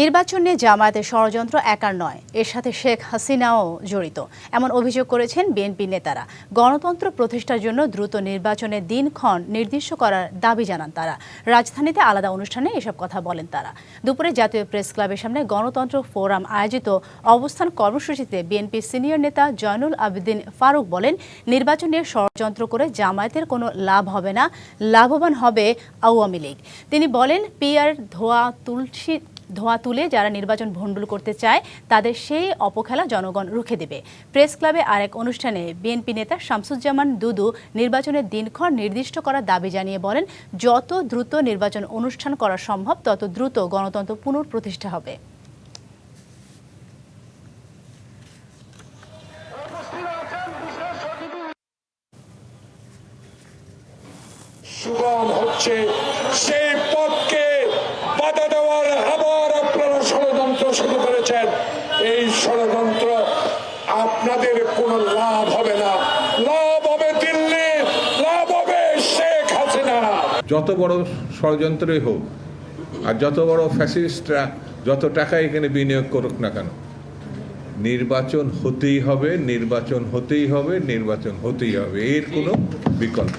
নির্বাচন জামায়াতের ষড়যন্ত্র একার নয়। এর সাথে শেখ হাসিনাও জড়িত। এমন অভিযোগ করেছেন বিএনপি নেতারা। গণতন্ত্র প্রতিষ্ঠার জন্য দ্রুত নির্বাচনের দিনক্ষণ নির্দিষ্ট করার দাবি জানান তারা। রাজধানীতে আলাদা অনুষ্ঠানে এসব কথা বলেন তারা। দুপুরে জাতীয় প্রেস ক্লাবের সামনে গণতন্ত্র ফোরাম আয়োজিত অবস্থান কর্মসূচিতে বিএনপি সিনিয়র নেতা জয়নুল আবেদিন ফারুক বলেন, নির্বাচন নিয়ে ষড়যন্ত্র করে জামায়াতের কোনো লাভ হবে না, লাভবান হবে আওয়ামী লীগ। তিনি বলেন, পিয়ার ধোয়া, তুলসী ধোঁয়া তুলে যারা নির্বাচন ভণ্ডুল করতে চায়, তাদের সেই অপখেলা জনগণ রুখে দেবে। প্রেস ক্লাবে আরেক অনুষ্ঠানে বিএনপি নেতা শামসুজ্জামান দুদু নির্বাচনের দিনক্ষণ নির্দিষ্ট করার দাবি জানিয়ে বলেন, যত দ্রুত নির্বাচন অনুষ্ঠান করা সম্ভব, তত দ্রুত গণতন্ত্র পুনঃপ্রতিষ্ঠা হবে। সুগম হচ্ছে সেই পথকে বাধা শুরু করেছেন, এই ষড়যন্ত্র আপনাদের কোনো লাভ হবে না লাভ হবে দিল্লি, লাভ হবে শেখ হাসিনা যত বড় ষড়যন্ত্রই হোক, আর যত বড় ফ্যাসিস্টরা যত টাকা এখানে বিনিয়োগ করুক না কেন, নির্বাচন হতেই হবে, নির্বাচন হতেই হবে, নির্বাচন হতেই হবে, এর কোনো বিকল্প।